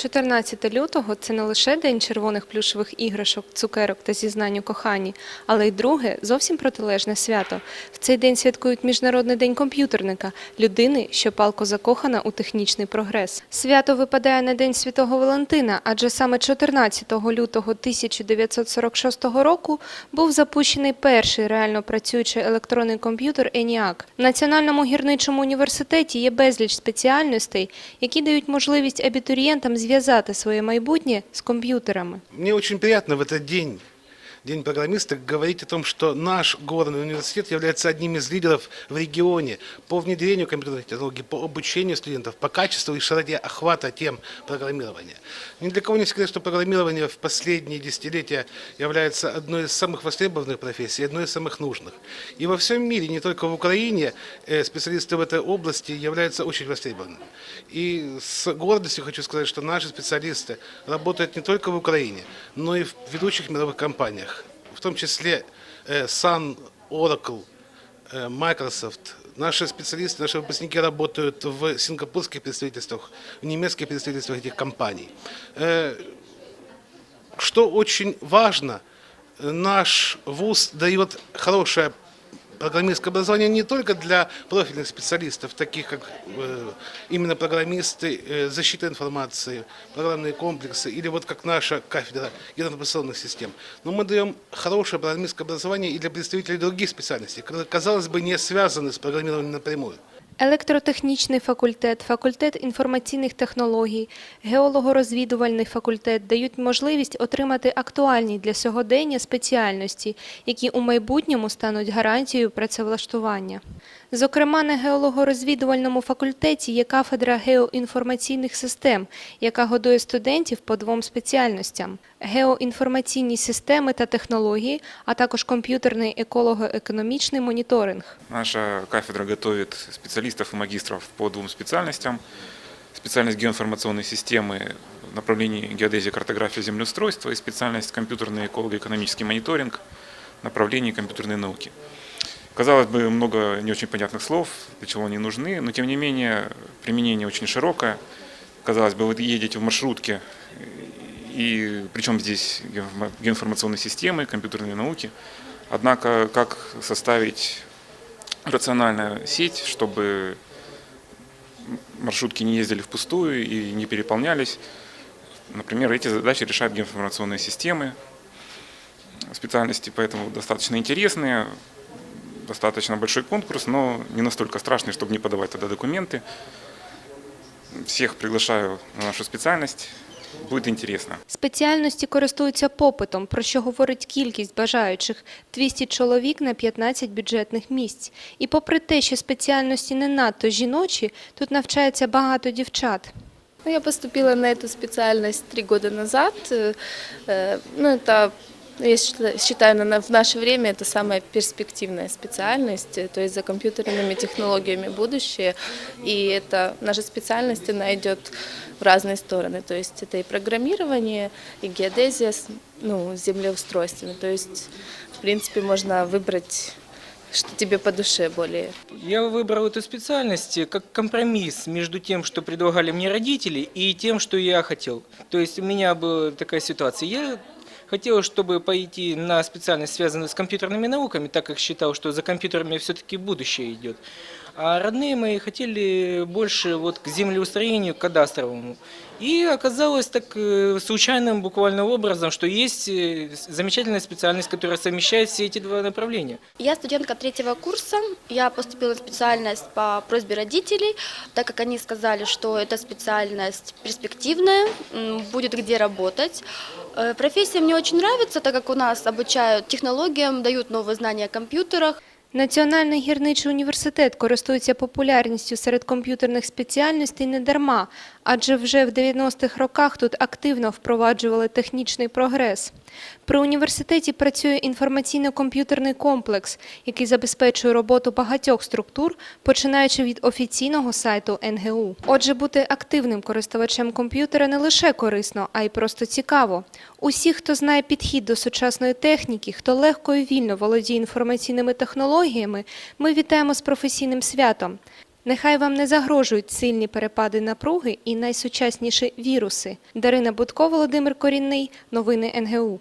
14 лютого це не лише день червоних плюшевих іграшок, цукерок та зізнань у коханні, але й друге, зовсім протилежне свято. В цей день святкують Міжнародний день комп'ютерника, людини, що палко закохана у технічний прогрес. Свято випадає на День Святого Валентина, адже саме 14 лютого 1946 року був запущений перший реально працюючий електронний комп'ютер ENIAC. В Національному гірничому університеті є безліч спеціальностей, які дають можливість абітурієнтам зв'язати своє майбутнє з комп'ютерами. Мне очень приятно в этот день, День программиста, говорить о том, что наш горный университет является одним из лидеров в регионе по внедрению компьютерных технологий, по обучению студентов, по качеству и широте охвата тем программирования. Ни для кого не секрет, что программирование в последние десятилетия является одной из самых востребованных профессий, одной из самых нужных. И во всем мире, не только в Украине, э, специалисты в этой области являются очень востребованными. И с гордостью хочу сказать, что наши специалисты работают не только в Украине, но и в ведущих мировых компаниях, в том числе э, Sun, Oracle, э, Microsoft. Наши специалисты, наши выпускники работают в сингапурских представительствах, в немецких представительствах этих компаний. Э, Что очень важно, наш ВУЗ дает хорошее программистское образование не только для профильных специалистов, таких как э, именно программисты, э, защита информации, программные комплексы, или вот как наша кафедра информационных систем, но мы даем хорошее программистское образование и для представителей других специальностей, которые, казалось бы, не связаны с программированием напрямую. Електротехнічний факультет, факультет інформаційних технологій, геолого-розвідувальний факультет дають можливість отримати актуальні для сьогодення спеціальності, які у майбутньому стануть гарантією працевлаштування. Зокрема, на геолого-розвідувальному факультеті є кафедра геоінформаційних систем, яка годує студентів по двом спеціальностям: геоінформаційні системи та технології, а також комп'ютерний еколого-економічний моніторинг. Наша кафедра готовит специалистов и магистров по двум специальностям. Специальность геоинформационной системы направлении геодезии, картографии, землеустройства и специальность компьютерный эколого-экономический мониторинг направлении компьютерной науки. Казалось бы, много не очень понятных слов, для чего они нужны, но тем не менее применение очень широкое. Казалось бы, вы едете в маршрутке, и причем здесь геоинформа- геоинформационные системы, компьютерные науки. Однако, как составить рациональную сеть, чтобы маршрутки не ездили впустую и не переполнялись. Например, эти задачи решают геоинформационные системы. Специальности поэтому достаточно интересные, достаточно большой конкурс, но не настолько страшный, чтобы не подавать туда документы. Всех приглашаю на нашу специальность. Будет интересно. Спеціальності користуються попитом, про що говорить кількість бажаючих – 200 чоловік на 15 бюджетних місць. І попри те, що спеціальності не надто жіночі, тут навчається багато дівчат. Ну, Я поступила на эту специальность три года назад. Э, э, Ну, это, я считаю- в наше время это самая перспективная специальность, э, то есть за компьютерными технологиями будущее. И это наша специальность, она идет в разные стороны. То есть это и программирование, и геодезия, ну, с землеустройствами. То есть, в принципе, можно выбрать, что тебе по душе более. Я выбрал эту специальность э, как компромисс между тем, что предлагали мне родители, и тем, что я хотел. То есть у меня была такая ситуация. Я хотел, чтобы пойти на специальность, связанную с компьютерными науками, так как считал, что за компьютерами все-таки будущее идет. А родные мои хотели больше вот к землеустроению, к кадастровому. И оказалось так э, случайным буквально образом, что есть э, замечательная специальность, которая совмещает все эти два направления. Я студентка третьего курса. Я поступила на специальность по просьбе родителей, так как они сказали, что эта специальность перспективная, будет где работать. Э, Профессия мне очень нравится, так как у нас обучают технологиям, дают новые знания о компьютерах. Національний гірничий університет користується популярністю серед комп'ютерних спеціальностей не дарма, адже вже в 90-х роках тут активно впроваджували технічний прогрес. При університеті працює інформаційно-комп'ютерний комплекс, який забезпечує роботу багатьох структур, починаючи від офіційного сайту НГУ. Отже, бути активним користувачем комп'ютера не лише корисно, а й просто цікаво. Усі, хто знає підхід до сучасної техніки, хто легко і вільно володіє інформаційними технологіями, ми вітаємо з професійним святом. Нехай вам не загрожують сильні перепади напруги і найсучасніші віруси. Дарина Будко, Володимир Корінний. Новини НГУ.